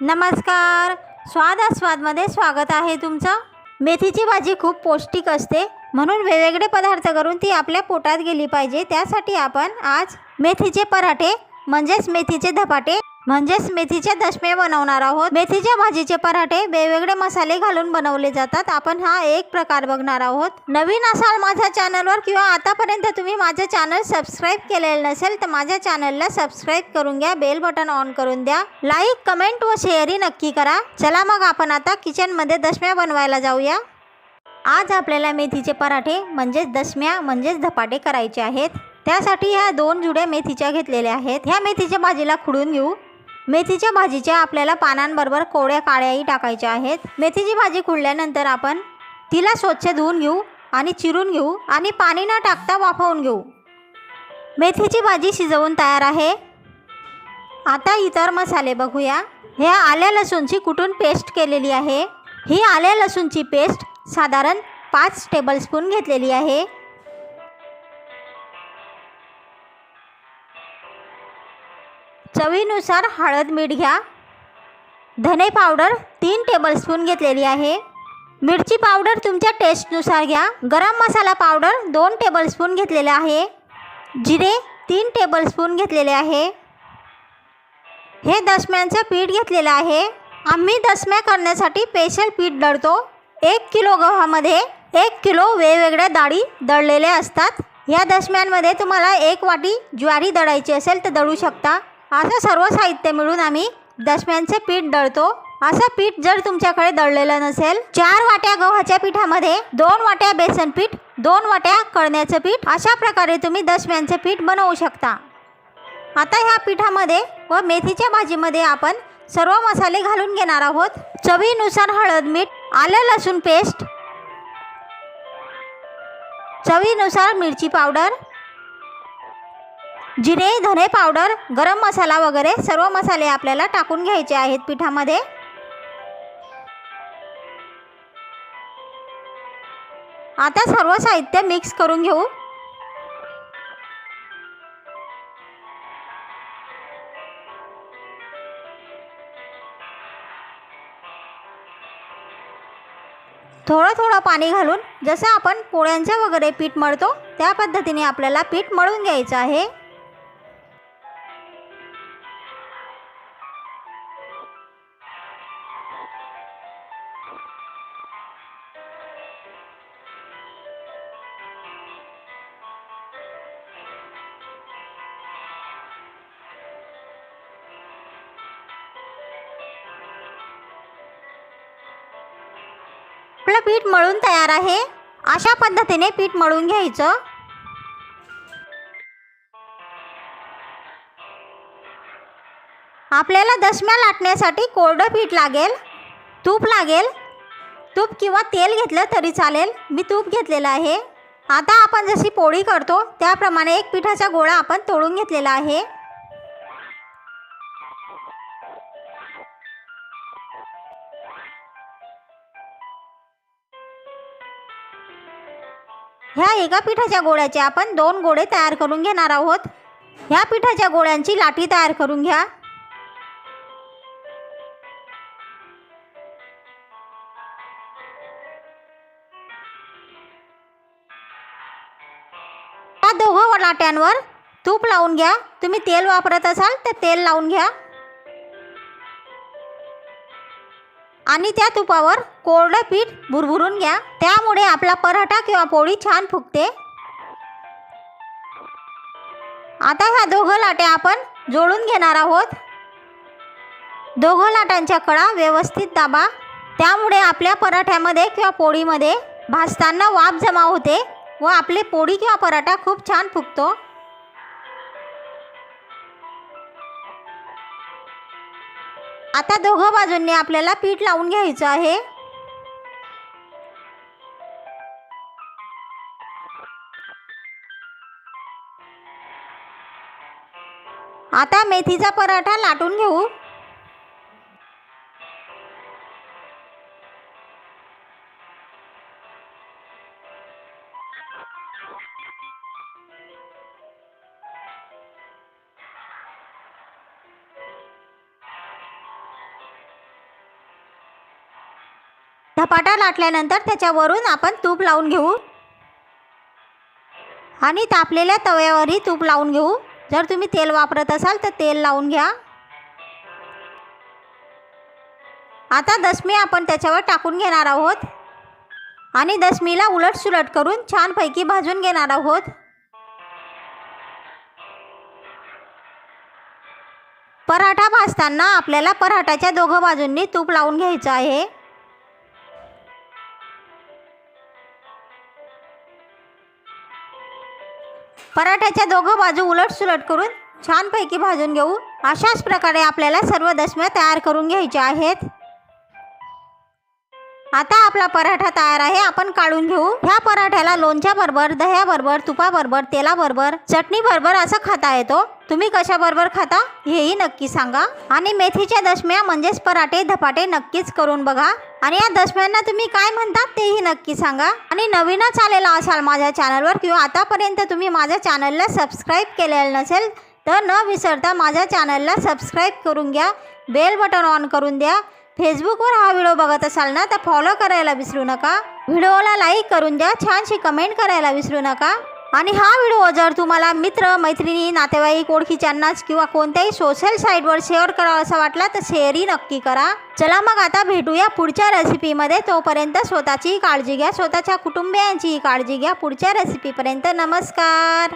नमस्कार. स्वाद आस्वादमध्ये स्वागत आहे तुमचं. मेथीची भाजी खूप पौष्टिक असते. म्हणून वेगवेगळे पदार्थ करून ती आपल्या पोटात गेली पाहिजे. त्यासाठी आपण आज मेथीचे पराठे म्हणजेच मेथीचे धपाटे म्हणजेच मेथीचे दशमे बनवणार आहोत. मेथीच्या भाजीचे पराठे वेगवेगळे मसाले घालून बनवले जातात. आपण हा एक प्रकार बघणार आहोत. नवीन असाल माझ्या चॅनलवर किंवा आतापर्यंत तुम्ही माझं चॅनल सबस्क्राईब केलेलं नसेल तर माझ्या चॅनलला सबस्क्राईब करून घ्या बेल बटन ऑन करून द्या. लाईक कमेंट व शेअरही नक्की करा. चला मग आपण आता किचनमध्ये दशम्या बनवायला जाऊया. आज आपल्याला मेथीचे पराठे म्हणजेच दशम्या म्हणजेच धपाटे करायचे आहेत. त्यासाठी ह्या दोन जुड्या मेथीच्या घेतलेल्या आहेत. ह्या मेथीच्या भाजीला खुडून घेऊ. मेथीच्या भाजीच्या आपल्याला पानांबरोबर कोवळ्या काळ्याही टाकायच्या आहेत. मेथीची भाजी खुडल्यानंतर आपण तिला स्वच्छ धुवून घेऊ आणि चिरून घेऊ आणि पाणी न टाकता वाफवून घेऊ. मेथीची भाजी शिजवून तयार आहे. आता इतर मसाले बघूया. ह्या आल्या लसूणची कुटून पेस्ट केलेली आहे? ही आल्या लसूणची पेस्ट साधारण पाच टेबलस्पून घेतलेली आहे. चवीनुसार हळद मीठ घ्या. धने पावडर तीन टेबलस्पून घेतलेली आहे. मिरची पावडर तुमच्या टेस्टनुसार घ्या. गरम मसाला पावडर दोन टेबलस्पून घेतलेले आहे. जिरे तीन टेबलस्पून घेतलेले आहे. हे दसम्यांचं पीठ घेतलेलं आहे. आम्ही दसम्या करण्यासाठी स्पेशल पीठ दळतो. एक किलो गव्हामध्ये एक किलो वेगवेगळ्या डाळी दळलेल्या असतात. या दसम्यांमध्ये तुम्हाला एक वाटी ज्वारी दळायची असेल तर दळू शकता. असं सर्व साहित्य मिळून आम्ही दशम्यांचे पीठ दळतो. असं पीठ जर तुमच्याकडे दळलेलं नसेल चार वाट्या गव्हाच्या पिठामध्ये दोन वाट्या बेसन पीठ दोन वाट्या कळण्याचं पीठ अशा प्रकारे तुम्ही दशम्यांचे पीठ बनवू शकता. आता ह्या पिठामध्ये व मेथीच्या भाजीमध्ये आपण सर्व मसाले घालून घेणार आहोत. चवीनुसार हळद मीठ आलं लसूण पेस्ट. चवीनुसार मिरची पावडर. जिरे धने पावडर गरम मसाला वगैरे सर्व मसाले आपल्याला टाकून घ्यायचे आहेत पिठामध्ये. आता सर्व साहित्य मिक्स करून घेऊ. थोडं थोडं पाणी घालून जसं आपण पोळ्यांचं वगैरे पीठ मळतो त्या पद्धतीने आपल्याला पीठ मळून घ्यायचं आहे. आपलं पीठ मळून तयार आहे. अशा पद्धतीने पीठ मळून घ्यायचं. आपल्याला दशम्या लाटण्यासाठी कोरडं पीठ लागेल तूप लागेल. तूप किंवा तेल घेतलं तरी चालेल. मी तूप घेतलेलं आहे. आता आपण जशी पोळी करतो त्याप्रमाणे एक पिठाचा गोळा आपण तोडून घेतलेला आहे. ह्या एका पिठाच्या गोळ्याचे आपण दोन गोळे तयार करून घेणार आहोत. ह्या पिठाच्या गोळ्यांची लाटी तयार करून घ्या. या दोघं लाट्यांवर तूप लावून घ्या. तुम्ही तेल वापरत असाल तर तेल लावून घ्या. आणि त्या तुपावर कोरडं पीठ भुरभुरून घ्या. त्यामुळे आपला पराठा किंवा पोळी छान फुगते. आता ह्या दोघं लाट्या आपण जोडून घेणार आहोत. दोघं लाटांच्या कडा व्यवस्थित दाबा. त्यामुळे आपल्या पराठ्यामध्ये किंवा पोळीमध्ये भाजताना वाफ जमा होते व आपली पोळी किंवा पराठा खूप छान फुगतो. आता दोघं बाजूंनी आपल्याला पीठ लावून घ्यायचं आहे. आता मेथीचा पराठा लाटून घेऊ. धपाटा लाटल्यानंतर त्याच्यावरून आपण तूप लावून घेऊ. आणि तापलेल्या तव्यावरही तूप लावून घेऊ. जर तुम्ही तेल वापरत असाल तर तेल लावून घ्या. आता दशमी आपण त्याच्यावर टाकून घेणार आहोत. आणि दसमीला उलट सुलट करून छानपैकी भाजून घेणार आहोत. पराठा भाजताना आपल्याला पराठाच्या दोघं बाजूंनी तूप लावून घ्यायचं आहे. पराठ्याच्या दोघं बाजू उलटसुलट करून छानपैकी भाजून घेऊ अशाच प्रकारे आपल्याला सर्व दशम्या तयार करून घ्यायच्या आहेत. आता आपला पराठा तयार आहे. आपण काढून घेऊ. ह्या पराठ्याला लोणच्याबरोबर दह्याबरोबर तुपाबरोबर तेलाबरोबर चटणीबरोबर असं खाता येतो. तुम्ही कशाबरोबर खाता हेही नक्की सांगा. आणि मेथीच्या दशम्या म्हणजेच पराठे धपाटे नक्कीच करून बघा. आणि या दशम्यांना तुम्ही काय म्हणतात तेही नक्की सांगा. आणि नवीनच आलेला असाल माझ्या चॅनलवर किंवा आतापर्यंत तुम्ही माझ्या चॅनलला सबस्क्राईब केलेलं नसेल तर न विसरता माझ्या चॅनलला सबस्क्राईब करून घ्या. बेल बटन ऑन करून द्या. फेसबुकवर हा व्हिडिओ बघत असाल ना तर फॉलो करायला विसरू नका. व्हिडिओला लाईक करून द्या छानशी कमेंट करायला विसरू नका. आणि हा व्हिडिओ जर तुम्हाला मित्र मैत्रिणी नातेवाईक ओळखीच्यांनाच किंवा कोणत्याही सोशल साईटवर शेअर करावा असा वाटला तर शेअरही नक्की करा. चला मग आता भेटूया पुढच्या रेसिपीमध्ये तोपर्यंत स्वतःचीही काळजी घ्या स्वतःच्या कुटुंबियांचीही काळजी घ्या. पुढच्या रेसिपीपर्यंत नमस्कार.